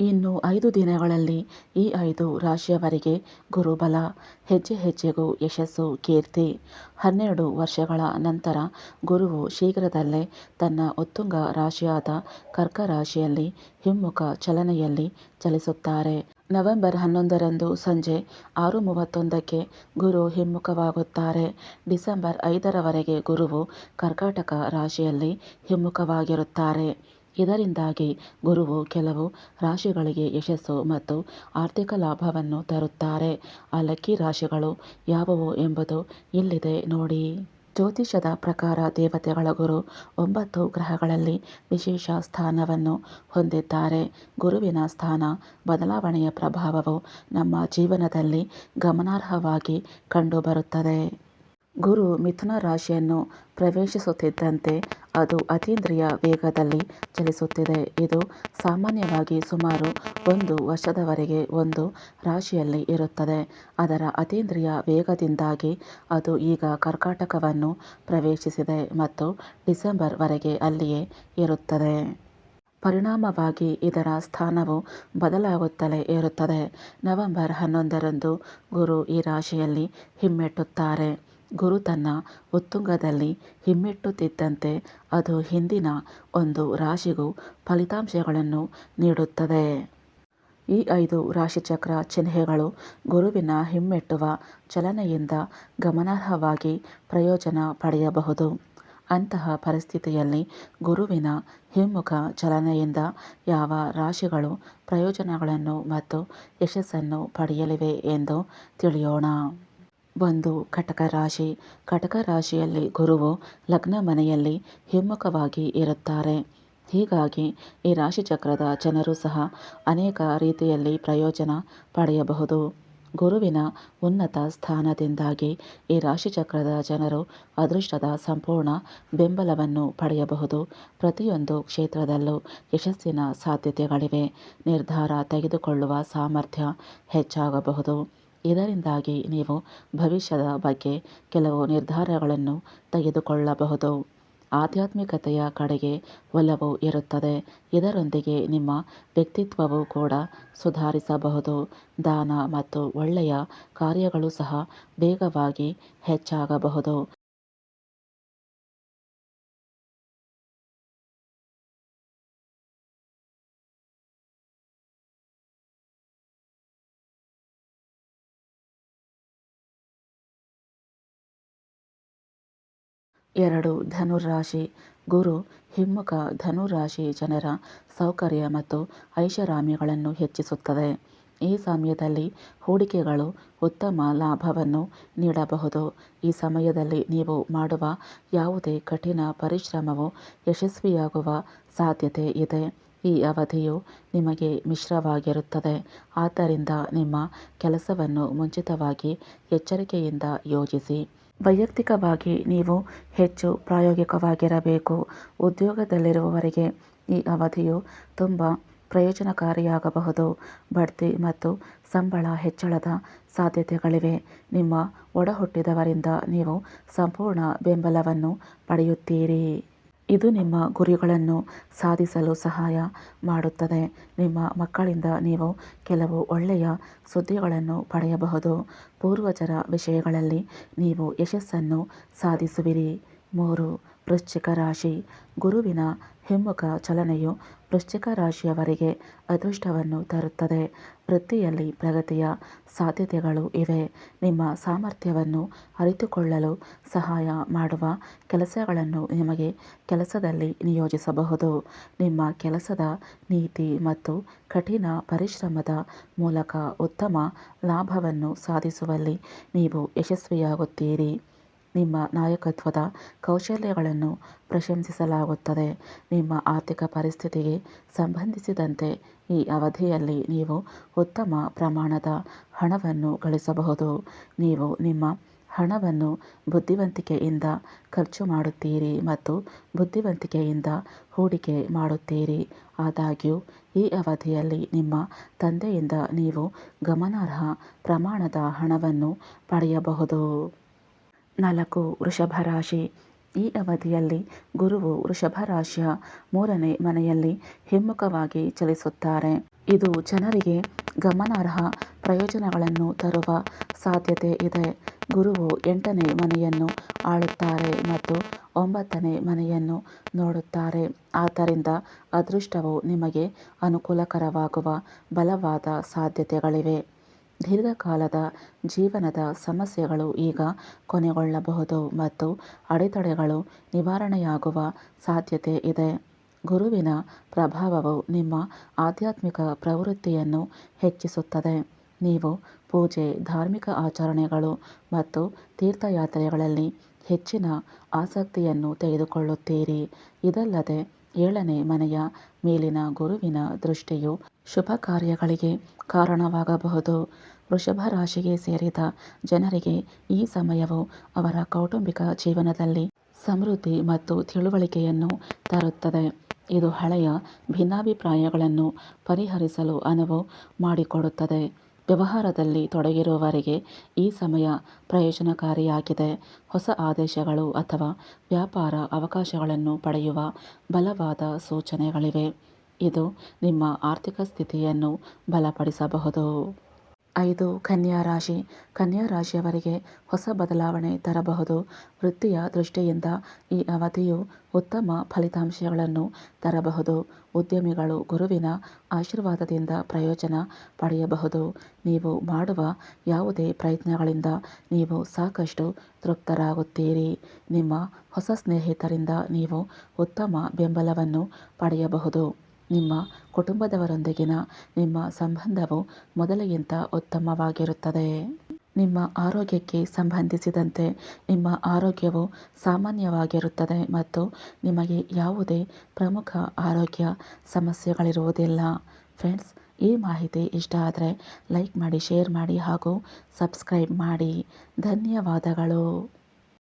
ಇನ್ನು ಐದು ದಿನಗಳಲ್ಲಿ ಈ ಐದು ರಾಶಿಯವರಿಗೆ ಗುರುಬಲ, ಹೆಜ್ಜೆ ಹೆಜ್ಜೆಗೂ ಯಶಸ್ಸು, ಕೀರ್ತಿ. ಹನ್ನೆರಡು ವರ್ಷಗಳ ನಂತರ ಗುರುವು ಶೀಘ್ರದಲ್ಲೇ ತನ್ನ ಉತ್ತುಂಗ ರಾಶಿಯಾದ ಕರ್ಕ ರಾಶಿಯಲ್ಲಿ ಹಿಮ್ಮುಖ ಚಲನೆಯಲ್ಲಿ ಚಲಿಸುತ್ತಾರೆ. ನವೆಂಬರ್ ಹನ್ನೊಂದರಂದು ಸಂಜೆ ಆರು ಮೂವತ್ತೊಂದಕ್ಕೆ ಗುರು ಹಿಮ್ಮುಖವಾಗುತ್ತಾರೆ. ಡಿಸೆಂಬರ್ ಐದರವರೆಗೆ ಗುರುವು ಕರ್ಕಾಟಕ ರಾಶಿಯಲ್ಲಿ ಹಿಮ್ಮುಖವಾಗಿರುತ್ತಾರೆ. ಇದರಿಂದಾಗಿ ಗುರುವು ಕೆಲವು ರಾಶಿಗಳಿಗೆ ಯಶಸ್ಸು ಮತ್ತು ಆರ್ಥಿಕ ಲಾಭವನ್ನು ತರುತ್ತಾರೆ. ಆ ಲಕ್ಕಿ ರಾಶಿಗಳು ಯಾವುವು ಎಂಬುದು ಇಲ್ಲಿದೆ ನೋಡಿ. ಜ್ಯೋತಿಷದ ಪ್ರಕಾರ ದೇವತೆಗಳ ಗುರು ಒಂಬತ್ತು ಗ್ರಹಗಳಲ್ಲಿ ವಿಶೇಷ ಸ್ಥಾನವನ್ನು ಹೊಂದಿದ್ದಾರೆ. ಗುರುವಿನ ಸ್ಥಾನ, ಬದಲಾವಣೆಯ ಪ್ರಭಾವವು ನಮ್ಮ ಜೀವನದಲ್ಲಿ ಗಮನಾರ್ಹವಾಗಿ ಕಂಡುಬರುತ್ತದೆ. ಗುರು ಮಿಥುನ ರಾಶಿಯನ್ನು ಪ್ರವೇಶಿಸುತ್ತಿದ್ದಂತೆ ಅದು ಅತೀಂದ್ರಿಯ ವೇಗದಲ್ಲಿ ಚಲಿಸುತ್ತಿದೆ. ಇದು ಸಾಮಾನ್ಯವಾಗಿ ಸುಮಾರು ಒಂದು ವರ್ಷದವರೆಗೆ ಒಂದು ರಾಶಿಯಲ್ಲಿ ಇರುತ್ತದೆ. ಅದರ ಅತೀಂದ್ರಿಯ ವೇಗದಿಂದಾಗಿ ಅದು ಈಗ ಕರ್ಕಾಟಕವನ್ನು ಪ್ರವೇಶಿಸಿದೆ ಮತ್ತು ಡಿಸೆಂಬರ್ವರೆಗೆ ಅಲ್ಲಿಯೇ ಇರುತ್ತದೆ. ಪರಿಣಾಮವಾಗಿ ಇದರ ಸ್ಥಾನವು ಬದಲಾಗುತ್ತಲೇ ಇರುತ್ತದೆ. ನವೆಂಬರ್ ಹನ್ನೊಂದರಂದು ಗುರು ಈ ರಾಶಿಯಲ್ಲಿ ಹಿಮ್ಮೆಟ್ಟುತ್ತಾರೆ. ಗುರು ತನ್ನ ಉತ್ತುಂಗದಲ್ಲಿ ಹಿಮ್ಮೆಟ್ಟುತ್ತಿದ್ದಂತೆ ಅದು ಹಿಂದಿನ ಒಂದು ರಾಶಿಗೂ ಫಲಿತಾಂಶಗಳನ್ನು ನೀಡುತ್ತದೆ. ಈ ಐದು ರಾಶಿಚಕ್ರ ಚಿಹ್ನೆಗಳು ಗುರುವಿನ ಹಿಮ್ಮೆಟ್ಟುವ ಚಲನೆಯಿಂದ ಗಮನಾರ್ಹವಾಗಿ ಪ್ರಯೋಜನ ಪಡೆಯಬಹುದು. ಅಂತಹ ಪರಿಸ್ಥಿತಿಯಲ್ಲಿ ಗುರುವಿನ ಹಿಮ್ಮುಖ ಚಲನೆಯಿಂದ ಯಾವ ರಾಶಿಗಳು ಪ್ರಯೋಜನಗಳನ್ನು ಮತ್ತು ಯಶಸ್ಸನ್ನು ಪಡೆಯಲಿವೆ ಎಂದು ತಿಳಿಯೋಣ. ಒಂದು ಕಟಕ ರಾಶಿ. ಕಟಕ ರಾಶಿಯಲ್ಲಿ ಗುರುವು ಲಗ್ನ ಮನೆಯಲ್ಲಿ ಹಿಮ್ಮುಖವಾಗಿ ಇರುತ್ತಾರೆ. ಹೀಗಾಗಿ ಈ ರಾಶಿಚಕ್ರದ ಜನರು ಸಹ ಅನೇಕ ರೀತಿಯಲ್ಲಿ ಪ್ರಯೋಜನ ಪಡೆಯಬಹುದು. ಗುರುವಿನ ಉನ್ನತ ಸ್ಥಾನದಿಂದಾಗಿ ಈ ರಾಶಿಚಕ್ರದ ಜನರು ಅದೃಷ್ಟದ ಸಂಪೂರ್ಣ ಬೆಂಬಲವನ್ನು ಪಡೆಯಬಹುದು. ಪ್ರತಿಯೊಂದು ಕ್ಷೇತ್ರದಲ್ಲೂ ಯಶಸ್ಸಿನ ಸಾಧ್ಯತೆಗಳಿವೆ. ನಿರ್ಧಾರ ತೆಗೆದುಕೊಳ್ಳುವ ಸಾಮರ್ಥ್ಯ ಹೆಚ್ಚಾಗಬಹುದು. ಇದರಿಂದಾಗಿ ನೀವು ಭವಿಷ್ಯದ ಬಗ್ಗೆ ಕೆಲವು ನಿರ್ಧಾರಗಳನ್ನು ತೆಗೆದುಕೊಳ್ಳಬಹುದು. ಆಧ್ಯಾತ್ಮಿಕತೆಯ ಕಡೆಗೆ ಒಲವು ಇರುತ್ತದೆ. ಇದರೊಂದಿಗೆ ನಿಮ್ಮ ವ್ಯಕ್ತಿತ್ವವು ಕೂಡ ಸುಧಾರಿಸಬಹುದು. ದಾನ ಮತ್ತು ಒಳ್ಳೆಯ ಕಾರ್ಯಗಳು ಸಹ ವೇಗವಾಗಿ ಹೆಚ್ಚಾಗಬಹುದು. ಎರಡು ಧನುರಾಶಿ ಗುರು, ಹಿಮ್ಮುಖ ಧನುರಾಶಿ ಜನರ ಸೌಕರ್ಯ ಮತ್ತು ಐಷಾರಾಮಿಗಳನ್ನು ಹೆಚ್ಚಿಸುತ್ತದೆ. ಈ ಸಮಯದಲ್ಲಿ ಹೂಡಿಕೆಗಳು ಉತ್ತಮ ಲಾಭವನ್ನು ನೀಡಬಹುದು. ಈ ಸಮಯದಲ್ಲಿ ನೀವು ಮಾಡುವ ಯಾವುದೇ ಕಠಿಣ ಪರಿಶ್ರಮವು ಯಶಸ್ವಿಯಾಗುವ ಸಾಧ್ಯತೆ ಇದೆ. ಈ ಅವಧಿಯು ನಿಮಗೆ ಮಿಶ್ರವಾಗಿರುತ್ತದೆ. ಆದ್ದರಿಂದ ನಿಮ್ಮ ಕೆಲಸವನ್ನು ಮುಂಚಿತವಾಗಿ ಎಚ್ಚರಿಕೆಯಿಂದ ಯೋಜಿಸಿ. ವೈಯಕ್ತಿಕವಾಗಿ ನೀವು ಹೆಚ್ಚು ಪ್ರಾಯೋಗಿಕವಾಗಿರಬೇಕು. ಉದ್ಯೋಗದಲ್ಲಿರುವವರಿಗೆ ಈ ಅವಧಿಯು ತುಂಬ ಪ್ರಯೋಜನಕಾರಿಯಾಗಬಹುದು. ಬಡ್ತಿ ಮತ್ತು ಸಂಬಳ ಹೆಚ್ಚಳದ ಸಾಧ್ಯತೆಗಳಿವೆ. ನಿಮ್ಮ ಒಡಹುಟ್ಟಿದವರಿಂದ ನೀವು ಸಂಪೂರ್ಣ ಬೆಂಬಲವನ್ನು ಪಡೆಯುತ್ತೀರಿ. ಇದು ನಿಮ್ಮ ಗುರಿಗಳನ್ನು ಸಾಧಿಸಲು ಸಹಾಯ ಮಾಡುತ್ತದೆ. ನಿಮ್ಮ ಮಕ್ಕಳಿಂದ ನೀವು ಕೆಲವು ಒಳ್ಳೆಯ ಸುದ್ದಿಗಳನ್ನು ಪಡೆಯಬಹುದು. ಪೂರ್ವಜರ ವಿಷಯಗಳಲ್ಲಿ ನೀವು ಯಶಸ್ಸನ್ನು ಸಾಧಿಸುವಿರಿ. ಮೂರು, ವೃಶ್ಚಿಕ ರಾಶಿ. ಗುರುವಿನ ಹಿಮ್ಮುಖ ಚಲನೆಯು ವೃಶ್ಚಿಕ ರಾಶಿಯವರಿಗೆ ಅದೃಷ್ಟವನ್ನು ತರುತ್ತದೆ. ವೃತ್ತಿಯಲ್ಲಿ ಪ್ರಗತಿಯ ಸಾಧ್ಯತೆಗಳು ಇವೆ. ನಿಮ್ಮ ಸಾಮರ್ಥ್ಯವನ್ನು ಅರಿತುಕೊಳ್ಳಲು ಸಹಾಯ ಮಾಡುವ ಕೆಲಸಗಳನ್ನು ನಿಮಗೆ ಕೆಲಸದಲ್ಲಿ ನಿಯೋಜಿಸಬಹುದು. ನಿಮ್ಮ ಕೆಲಸದ ನೀತಿ ಮತ್ತು ಕಠಿಣ ಪರಿಶ್ರಮದ ಮೂಲಕ ಉತ್ತಮ ಲಾಭವನ್ನು ಸಾಧಿಸುವಲ್ಲಿ ನೀವು ಯಶಸ್ವಿಯಾಗುತ್ತೀರಿ. ನಿಮ್ಮ ನಾಯಕತ್ವದ ಕೌಶಲ್ಯಗಳನ್ನು ಪ್ರಶಂಸಿಸಲಾಗುತ್ತದೆ. ನಿಮ್ಮ ಆರ್ಥಿಕ ಪರಿಸ್ಥಿತಿಗೆ ಸಂಬಂಧಿಸಿದಂತೆ ಈ ಅವಧಿಯಲ್ಲಿ ನೀವು ಉತ್ತಮ ಪ್ರಮಾಣದ ಹಣವನ್ನು ಗಳಿಸಬಹುದು. ನೀವು ನಿಮ್ಮ ಹಣವನ್ನು ಬುದ್ಧಿವಂತಿಕೆಯಿಂದ ಖರ್ಚು ಮಾಡುತ್ತೀರಿ ಮತ್ತು ಬುದ್ಧಿವಂತಿಕೆಯಿಂದ ಹೂಡಿಕೆ ಮಾಡುತ್ತೀರಿ. ಆದಾಗ್ಯೂ, ಈ ಅವಧಿಯಲ್ಲಿ ನಿಮ್ಮ ತಂದೆಯಿಂದ ನೀವು ಗಮನಾರ್ಹ ಪ್ರಮಾಣದ ಹಣವನ್ನು ಪಡೆಯಬಹುದು. ನಾಲ್ಕು ವೃಷಭ ರಾಶಿ ಈ ಅವಧಿಯಲ್ಲಿ ಗುರುವು ವೃಷಭ ರಾಶಿಯ ಮೂರನೇ ಮನೆಯಲ್ಲಿ ಹಿಮ್ಮುಖವಾಗಿ ಚಲಿಸುತ್ತಾರೆ. ಇದು ಜನರಿಗೆ ಗಮನಾರ್ಹ ಪ್ರಯೋಜನಗಳನ್ನು ತರುವ ಸಾಧ್ಯತೆ ಇದೆ. ಗುರುವು ಎಂಟನೇ ಮನೆಯನ್ನು ಆಳುತ್ತಾರೆ ಮತ್ತು ಒಂಬತ್ತನೇ ಮನೆಯನ್ನು ನೋಡುತ್ತಾರೆ. ಆದ್ದರಿಂದ ಅದೃಷ್ಟವು ನಿಮಗೆ ಅನುಕೂಲಕರವಾಗುವ ಬಲವಾದ ಸಾಧ್ಯತೆಗಳಿವೆ. ದೀರ್ಘಕಾಲದ ಜೀವನದ ಸಮಸ್ಯೆಗಳು ಈಗ ಕೊನೆಗೊಳ್ಳಬಹುದು ಮತ್ತು ಅಡೆತಡೆಗಳು ನಿವಾರಣೆಯಾಗುವ ಸಾಧ್ಯತೆ ಇದೆ. ಗುರುವಿನ ಪ್ರಭಾವವು ನಿಮ್ಮ ಆಧ್ಯಾತ್ಮಿಕ ಪ್ರವೃತ್ತಿಯನ್ನು ಹೆಚ್ಚಿಸುತ್ತದೆ. ನೀವು ಪೂಜೆ, ಧಾರ್ಮಿಕ ಆಚರಣೆಗಳು ಮತ್ತು ತೀರ್ಥಯಾತ್ರೆಗಳಲ್ಲಿ ಹೆಚ್ಚಿನ ಆಸಕ್ತಿಯನ್ನು ತೆಗೆದುಕೊಳ್ಳುತ್ತೀರಿ. ಇದಲ್ಲದೆ ಏಳನೇ ಮನೆಯ ಮೇಲಿನ ಗುರುವಿನ ದೃಷ್ಟಿಯು ಶುಭ ಕಾರ್ಯಗಳಿಗೆ ಕಾರಣವಾಗಬಹುದು. ವೃಷಭ ರಾಶಿಗೆ ಸೇರಿದ ಜನರಿಗೆ ಈ ಸಮಯವು ಅವರ ಕೌಟುಂಬಿಕ ಜೀವನದಲ್ಲಿ ಸಮೃದ್ಧಿ ಮತ್ತು ತಿಳುವಳಿಕೆಯನ್ನು ತರುತ್ತದೆ. ಇದು ಹಳೆಯ ಭಿನ್ನಾಭಿಪ್ರಾಯಗಳನ್ನು ಪರಿಹರಿಸಲು ಅನುವು ಮಾಡಿಕೊಡುತ್ತದೆ. ವ್ಯವಹಾರದಲ್ಲಿ ತೊಡಗಿರುವವರಿಗೆ ಈ ಸಮಯ ಪ್ರಯೋಜನಕಾರಿಯಾಗಿದೆ. ಹೊಸ ಆದೇಶಗಳು ಅಥವಾ ವ್ಯಾಪಾರ ಅವಕಾಶಗಳನ್ನು ಪಡೆಯುವ ಬಲವಾದ ಸೂಚನೆಗಳಿವೆ. ಇದು ನಿಮ್ಮ ಆರ್ಥಿಕ ಸ್ಥಿತಿಯನ್ನು ಬಲಪಡಿಸಬಹುದು. ಐದು ಕನ್ಯಾ ರಾಶಿ. ಕನ್ಯಾ ರಾಶಿಯವರಿಗೆ ಹೊಸ ಬದಲಾವಣೆ ತರಬಹುದು. ವೃತ್ತಿಯ ದೃಷ್ಟಿಯಿಂದ ಈ ಅವಧಿಯು ಉತ್ತಮ ಫಲಿತಾಂಶಗಳನ್ನು ತರಬಹುದು. ಉದ್ಯಮಿಗಳು ಗುರುವಿನ ಆಶೀರ್ವಾದದಿಂದ ಪ್ರಯೋಜನ ಪಡೆಯಬಹುದು. ನೀವು ಮಾಡುವ ಯಾವುದೇ ಪ್ರಯತ್ನಗಳಿಂದ ನೀವು ಸಾಕಷ್ಟು ತೃಪ್ತರಾಗುತ್ತೀರಿ. ನಿಮ್ಮ ಹೊಸ ಸ್ನೇಹಿತರಿಂದ ನೀವು ಉತ್ತಮ ಬೆಂಬಲವನ್ನು ಪಡೆಯಬಹುದು. ನಿಮ್ಮ ಕುಟುಂಬದವರೊಂದಿಗಿನ ನಿಮ್ಮ ಸಂಬಂಧವು ಮೊದಲಿಗಿಂತ ಉತ್ತಮವಾಗಿರುತ್ತದೆ. ನಿಮ್ಮ ಆರೋಗ್ಯಕ್ಕೆ ಸಂಬಂಧಿಸಿದಂತೆ ನಿಮ್ಮ ಆರೋಗ್ಯವು ಸಾಮಾನ್ಯವಾಗಿರುತ್ತದೆ ಮತ್ತು ನಿಮಗೆ ಯಾವುದೇ ಪ್ರಮುಖ ಆರೋಗ್ಯ ಸಮಸ್ಯೆಗಳಿರುವುದಿಲ್ಲ. ಫ್ರೆಂಡ್ಸ್, ಈ ಮಾಹಿತಿ ಇಷ್ಟ ಆದರೆ ಲೈಕ್ ಮಾಡಿ, ಶೇರ್ ಮಾಡಿ ಹಾಗೂ ಸಬ್ಸ್ಕ್ರೈಬ್ ಮಾಡಿ. ಧನ್ಯವಾದಗಳು.